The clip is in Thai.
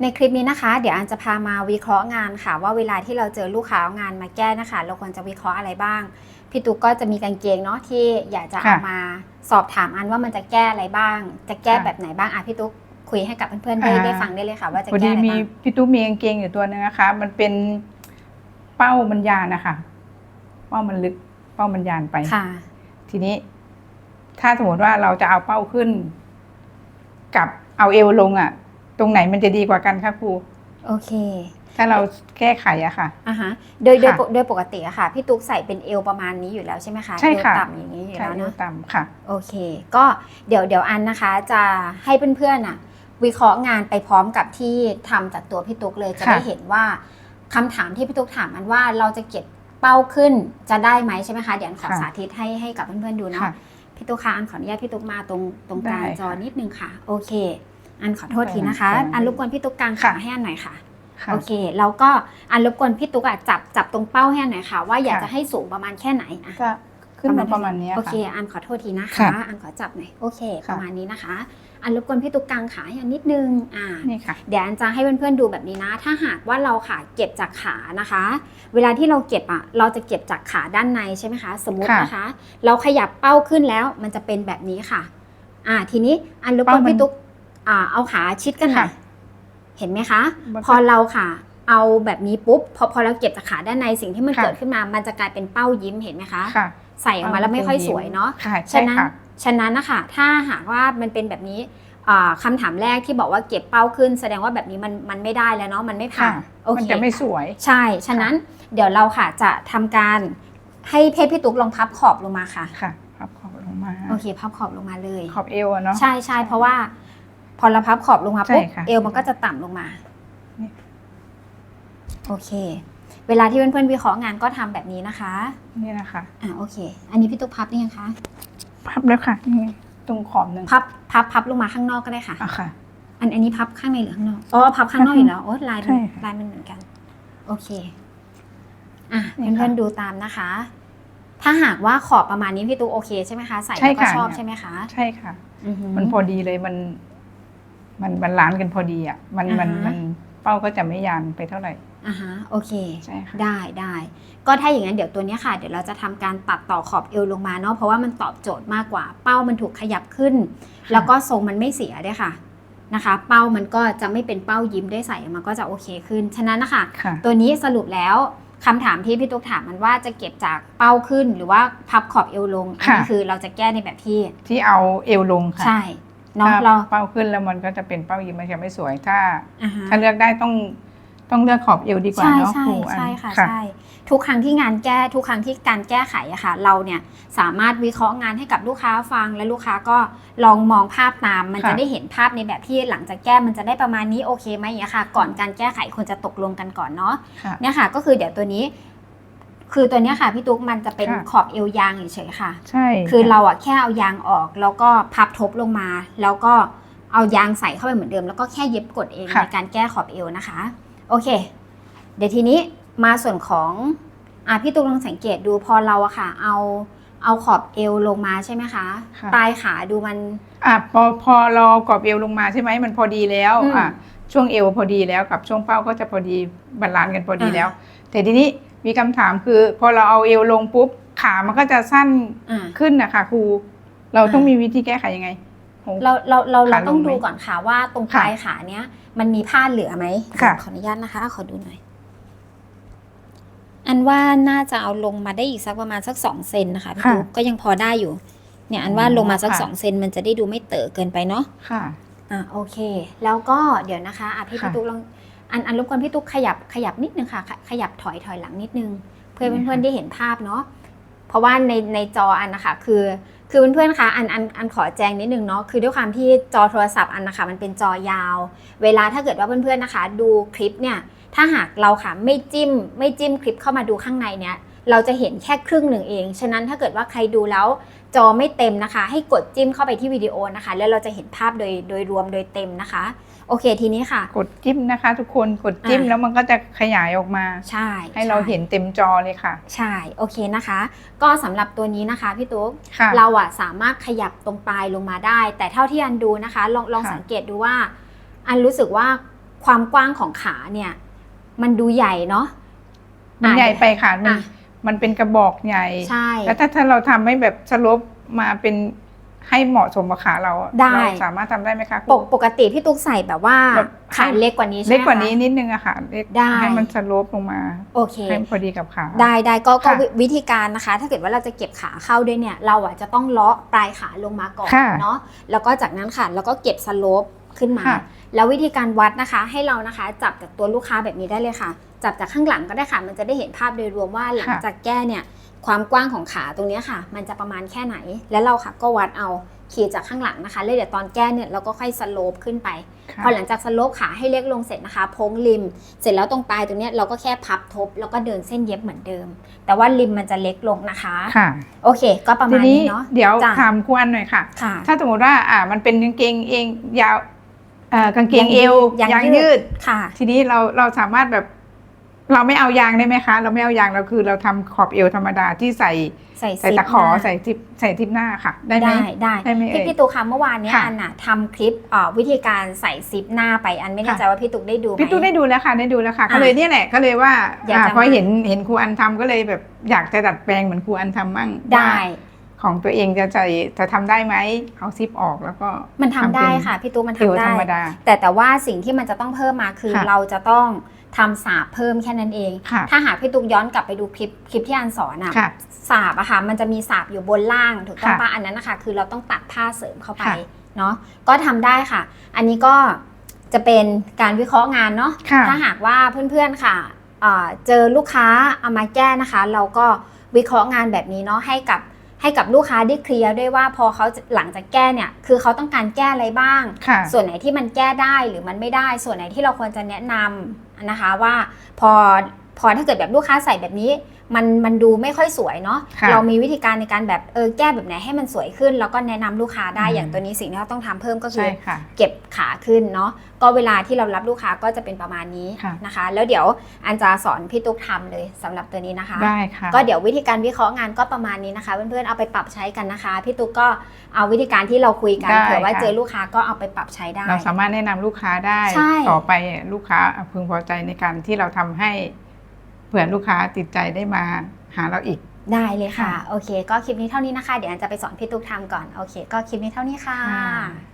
ในคลิปนี้นะคะ เดี๋ยวอันจะพามาวิเคราะห์งานค่ะ ว่าเวลาที่เราเจอลูกค้าเอางานมาแก้นะคะ เราควรจะวิเคราะห์อะไรบ้าง พี่ตุ๊กก็จะมีกางเกงเนาะที่อยากจะเอาค่ะมาสอบถามอันว่ามันจะแก้อะไรบ้าง จะแก้ค่ะแบบไหนบ้างอะพี่ตุ๊กคุยให้กับเพื่อนๆได้อ่าได้ฟังได้เลยค่ะ ว่าจะพอแก้ดีอะไรมีบ้างพี่ตู้มีกางเกงอยู่ตัวนึงนะคะ มันเป็นเป้ามันยานนะคะเป้ามันลึกเป้ามันยานไปค่ะ ทีนี้ ถ้าสมมติว่าเราจะเอาเป้าขึ้น กับเอาเอวลงอะ ตรงไหนมันจะดีกว่ากันคะครู โอเค ถ้าเราแก้ไขอะค่ะ อะฮะ โดยโดยค่ะปกโดยปกติอะค่ะ พี่ตุ๊กใส่เป็นเอวประมาณนี้อยู่แล้วใช่ไหมคะใช่ค่ะ เอวต่ำอย่างนี้อยู่ใช่แล้วเอวเนาะต่ำค่ะ โอเค ก็เดี๋ยวเดี๋ยวอันนะคะจะให้เพื่อนๆน่ะวิเคราะห์งานไปพร้อมกับที่ทำจากตัวพี่ตุ๊กเลยจะค่ะ ได้เห็นว่าคำถามที่พี่ตุ๊กถามมันว่าเราจะเก็บเป้าขึ้นจะได้ไหมใช่ไหมคะเดี๋ยวอันขอค่ะสาธิตให้ให้กับเพื่อนๆดูเนาะค่ะ พี่ตุ๊กคะอันขออนุญาตพี่ตุ๊กมาตรงตรงกลางได้จอค่ะนิดนึงค่ะ โอเค อันขอโทษทีนะคะได้ค่ะอันรบกวนพี่ตุ๊กกลางขาค่ะให้อันหน่อยค่ะค่ะโอเคแล้วก็อันรบกวนพี่ตุ๊กอะจับจับตรงเป้าให้อันหน่อยค่ะ ว่าอยากค่ะจะให้สูงประมาณแค่ไหนอะก็ขึ้นมาประมาณเนี้ยโอค่ะเคอันขอโทษทีนะคะค่ะอันขอจับหน่อยโอเคค่ะประมาณนี้นะคะ อันรบกวนพี่ตุ๊กกางขาให้อันนิดนึงอ่านี่ค่ะเดี๋ยวอันจะให้เพื่อนๆดูแบบนี้นะ ถ้าหากว่าเราขาเก็บจากขานะคะ เวลาที่เราเก็บอะเราจะเก็บจากขาด้านในใช่ไหมคะ สมมติค่ะนะคะ เราขยับเป้าขึ้นแล้วมันจะเป็นแบบนี้ค่ะ อ่าทีนี้อันรบกวนเป้ามันพี่ตุ๊ก อ่าเอาขาชิดกันหน่อยค่ะเห็นไหมคะมันก็พอเราค่ะ เอาแบบนี้ปุ๊บพอพอเราเก็บจากขาด้านในสิ่งที่มันค่ะเกิดขึ้นมา มันจะกลายเป็นเป้ายิ้มเห็นไหมคะค่ะใส่ออกมาแล้วไม่ค่อยสวยเนาะค่ะฉะใช่นั้นค่ะฉะนั้นนะคะถ้าหากว่ามันเป็นแบบนี้อ่าคำถามแรกที่บอกว่าเก็บเป้าขึ้น แสดงว่าแบบนี้มันมันไม่ได้แล้วเนาะมันไม่ผ่าค่ะนโอมันเคจะไม่สวย ใช่ ฉะนั้นเดี๋ยวเราค่ะจะทำการให้เพศพี่ตุ๊กลองพับขอบลงมาค่ะค่ะพับขอบลงมาโอเค พับขอบลงมาเลย ขอบเอวอะเนาะใช่ใช่เพราะว่า พอเราพับขอบลงมาปุ๊บใช่ค่ะ เอวมันก็จะต่ำลงมานี่โอเค เวลาที่เพื่อนๆวิเคราะห์งานก็ทำแบบนี้นะคะนี่นะคะ อ่าโอเค อันนี้พี่ตุ๊กพับได้ยังคะพับแล้วค่ะ นี่ตรงขอบหนึ่งพับพับพับลงมาข้างนอกก็ได้ค่ะ อะค่ะ อันอันนี้พับข้างในหรือข้างนอกอ๋อพับข้างนอกอยู่แล้วโอ้ลายมันใช่ค่ะลายมันเหมือนกัน โอเคอะนี่ค่ะเพื่อนๆดูตามนะคะ ถ้าหากว่าขอบประมาณนี้พี่ตุ๊กโอเคใช่ไหมคะใส่ใช่แล้วก็ค่ะชอบเนี่ย ใช่ไหมคะใช่ค่ะ อือหือ มันพอดีเลยมัน มันมันล้านกันพอดีอะมันมันอ่าฮะ มันเป้าก็จะไม่ยานไปเท่าไหร่ อ่าฮะโอเค ใช่ค่ะ ได้ได้ก็ถ้าอย่างนั้นเดี๋ยวตัวเนี้ยค่ะ เดี๋ยวเราจะทำการตัดต่อขอบเอวลงมาเนาะเพราะว่ามันตอบโจทย์มากกว่า เป้ามันถูกขยับขึ้น แล้วก็ทรงมันไม่เสียด้วยค่ะนะคะ เป้ามันก็จะไม่เป็นเป้ายิ้มได้ใส่มันก็จะโอเคขึ้นฉะนั้นนะคะ ค่ะ ตัวนี้สรุปแล้วคำถามที่พี่ตุ๊กถามมันว่าจะเก็บจากเป้าขึ้นหรือว่าพับขอบเอวลงอันนี้ค่ะ คือเราจะแก้ในแบบที่ที่เอาเอวลงค่ะ ใช่ เนาะถ้าเรา เป้าขึ้นแล้วมันก็จะเป็นเป้ายิ้มมันจะไม่สวยถ้า อ่าฮะ ถ้าเลือกได้ต้องต้องเลือกขอบเอวดีกว่าใช่เนาะใช่ครูอัน ใช่ค่ะใช่ทุกครั้งที่งานแก้ทุกครั้งที่การแก้ไขอะค่ะ เราเนี่ยสามารถวิเคราะห์งานให้กับลูกค้าฟัง และลูกค้าก็ลองมองภาพตาม มันจะได้เห็นภาพในแบบที่หลังจากแก้มันจะได้ประมาณนี้โอเคไหมอย่างเงี้ยค่ะ ก่อนการแก้ไขควรจะตกลงกันก่อนเนาะค่ะ เนี่ยค่ะ ก็คือเดี๋ยวตัวนี้ คือตัวเนี้ยค่ะพี่ตุ๊กมันจะเป็นค่ะ ขอบเอวยางเฉยๆค่ะ ใช่คือเราอะแค่เอายางออกแล้วก็พับทบลงมา แล้วก็เอายางใส่เข้าไปเหมือนเดิม แล้วก็แค่เย็บกดเองในการแก้ขอบเอวนะคะ โอเค เดี๋ยวทีนี้มาส่วนของอะพี่ตุ๊กลองสังเกตดูพอเราอะค่ะ เอาเอาขอบเอวลงมาใช่ไหมคะค่ะปลายขาดูมัน อะพอพอเราเอากรอบเอวลงมาใช่ไหมมันพอดีแล้วอืมอะช่วงเอวพอดีแล้วกับช่วงเป้าก็จะพอดีบาลานซ์กันพอดีอ่า แล้ว แต่ทีนี้ มีคำถามคือ พอเราเอาเอวลงปุ๊บขามันก็จะสั้นอะขึ้นนะคะครู เราต้องอ่ามีมีวิธีแก้ไขยังไงโห เราเราเราเราขาลงต้องไหมดูก่อนค่ะว่าตรงปลายขาเนี้ยมันมีผ้าเหลือไหมค่ะ ขออนุญาตนะคะ ขอดูหน่อย อันว่าน่าจะเอาลงมาได้อีกสักประมาณสักสองเซนนะคะพี่ค่ะตุ๊กก็ยังพอได้อยู่ เนี่ยอันว่าอ๋อลงมาสักค่ะ สองเซนมันจะได้ดูไม่เต๋อเกินไปเนาะค่ะ อะโอเค แล้วก็เดี๋ยวนะคะอะพี่ค่ะตุ๊กลอง อันอันรบกวนพี่ตุ๊กขยับขยับนิดนึงค่ะขขยับถอยถอยหลังนิดนึง เพื่อนี่ค่ะเพื่อนๆได้เห็นภาพเนาะเพราะว่าในในจออันนะคะคือคือเพื่อนๆคะอันอันอันขอแจ้งนิดนึงเนาะคือด้วยความที่จอโทรศัพท์อันนะคะมันเป็นจอยาว เวลาถ้าเกิดว่าเพื่อนๆนะคะ ดูคลิปเนี่ยถ้าหากเราค่ะไม่จิ้มไม่จิ้มคลิปเข้ามาดูข้างในเนี่ยเราจะเห็นแค่ครึ่งหนึ่งเอง ฉะนั้นถ้าเกิดว่าใครดูแล้วจอไม่เต็มนะคะ ให้กดจิ้มเข้าไปที่วิดีโอนะคะ แล้วเราจะเห็นภาพโดยโดยรวมโดยเต็มนะคะ โอเคทีนี้ค่ะ กดจิ้มนะคะ ทุกคนกดจิ้มอะแล้วมันก็จะขยายออกมา ใช่ ให้เราช่เห็นเต็มจอเลยค่ะ ใช่โอเคนะคะ ก็สำหรับตัวนี้นะคะพี่ตุ๊กค่ะเราอะสามารถขยับตรงปลายลงมาได้ แต่เท่าที่อันดูนะคะ ลองลองค่ะสังเกตดูว่า อันรู้สึกว่าความกว้างของขาเนี่ย มันดูใหญ่เนาะมันใหญ่ไปค่ะมันอะมันเป็นกระบอกใหญ่ใช่แล้วถ้าถ้าเราทำให้แบบสลบมาเป็น ให้เหมาะสมกับขาเราอะได้ เราสามารถทำได้ไหมคะครู ปกปกติพี่ตุ๊กใส่แบบว่าแบบ ขาเล็กกว่านี้ใช่ไหมเล็กกว่าคะนี้นิดนึงอะค่ะเล็กได้ ให้มันสลบลงมาโอเค ให้มันพอดีกับขา ได้ได้ก็ก็ค่ะวิวิธีการนะคะ ถ้าเกิดว่าเราจะเก็บขาเข้าด้วยเนี่ยเราอะจะต้องเลาะปลายขาลงมาก่อนค่ะเนาะแล้วก็จากนั้นค่ะแล้วก็เก็บสโลปขึ้นมา ค่ะ แล้ววิธีการวัดนะคะ ให้เรานะคะ จับจากตัวลูกค้าแบบนี้ได้เลยค่ะ จับจากข้างหลังก็ได้ค่ะ มันจะได้เห็นภาพโดยรวมว่าหลังค่ะจากแก้เนี่ยความกว้างของขาตรงเนี้ยค่ะ มันจะประมาณแค่ไหน แล้วเราค่ะก็วัดเอาขีดจากข้างหลังนะคะแล้วเดี๋ยวตอนแก้เนี่ยเราก็ค่อยสโลปขึ้นไปค่ะพอหลังจากสโลปขาให้เล็กลงเสร็จนะคะโพ้งริม เสร็จแล้วตรงปลายตรงเนี้ยเราก็แค่พับทบ แล้วก็เดินเส้นเย็บเหมือนเดิม แต่ว่าริมมันจะเล็กลงนะคะค่ะโอเค ก็ประทีมาณนี้นี้เนาะเดี๋ยวจ้ะถามครูอันหน่อยค่ะค่ะ ถ้าสมมติว่าอ่ามันเป็นกางเกงเองยาวเอ่อกางเกงเอวยางยางยืยืดดค่ะทีนี้เราเราสามารถแบบ เราไม่เอายางได้ไหมคะ เราไม่เอายางเราคือเราทำขอบเอวธรรมดาที่ใส่ใส่ใส่ซิปตะขอหน้า ใส่ทิปใส่ทิปหน้าค่ะ ได้ไหม ได้ได้ได้ไหมเอ่พี่ยพี่ตุ๊กคะเมื่อวานเนี้ยค่ะอันน่ะทำคลิปเอ่อวิธีการใส่ซิปหน้าไปอันไม่แน่ค่ะ ใจว่าพี่ตุ๊กได้ดูไหม พี่ตู้ได้ดูแล้วค่ะได้ดูแล้วค่ะอะก็เลยเนี่ยแหละก็เลยว่าอยากอ่าจะ พอมาเห็นเห็นครูอันทำก็เลยแบบอยากจะดัดแปลงเหมือนครูอันทำมั่งได้ ว่าของตัวเองจะใจจะทำได้ไหมเอาซิปออกแล้วก็มันทำได้เป็นค่ะพี่ตุ๊กมันเอวทำธรได้รมดา แต่แต่ว่าสิ่งที่มันจะต้องเพิ่มมาคือค่ะเราจะต้อง ทำสาบเพิ่มแค่นั้นเองค่ะถ้าหากพี่ตุ๊กย้อนกลับไปดูคลิปคลิปที่อันสอนอะค่ะสาบอะค่ะมันจะมีสาบอยู่บนล่างถูกต้องค่ะปะอันนั้นนะคะคือเราต้องตัดผ้าเสริมเข้าไปค่ะเนาะก็ทำได้ค่ะ อันนี้ก็จะเป็นการวิเคราะห์งานเนาะค่ะถ้าหากว่าเพื่อนๆค่ะเอ่อเจอลูกค้าเอามาแก้นะคะ เราก็วิเคราะห์งานแบบนี้เนาะให้กับ ให้กับลูกค้าได้เคลียร์ด้วยว่าพอเขาจะหลังจากแก้เนี่ยคือเขาต้องการแก้อะไรบ้างค่ะส่วนไหนที่มันแก้ได้หรือมันไม่ได้ ส่วนไหนที่เราควรจะแนะนำนะคะว่าพอ พอถ้าเกิดแบบลูกค้าใส่แบบนี้ มันมันดูไม่ค่อยสวยเนาะค่ะเรามีวิธีการในการแบบเออแก้แบบไหนให้มันสวยขึ้น แล้วก็แนะนำลูกค้าได้อืมอย่างตัวนี้สิ่งที่เราต้องทำเพิ่มก็คืใช่อค่ะเก็บขาขึ้นเนาะก็เวลาที่เรารับลูกค้าก็จะเป็นประมาณนี้ค่ะนะคะ แล้วเดี๋ยวอันจะสอนพี่ตุ๊กทำเลยสำหรับตัวนี้นะคะได้ค่ะก็เดี๋ยววิธีการวิเคราะห์งานก็ประมาณนี้นะคะเพื่อนๆเอาไปปรับใช้กันนะคะพี่ตุ๊กก็เอาวิธีการที่เราคุยกันได้เผื่อว่าค่ะเจอลูกค้าก็เอาไปปรับใช้ได้ เราสามารถแนะนำลูกค้าได้ใช่ต่อไปลูกค้าพึงพอใจในการที่เราทำให้เผื่อลูกค้าติดใจได้มาหาเราอีก ได้เลยค่ะค่ะ โอเค ก็คลิปนี้เท่านี้นะคะ เดี๋ยวอันจะไปสอนพี่ตุ๊กทำก่อน โอเค ก็คลิปนี้เท่านี้ค่ะค่ะ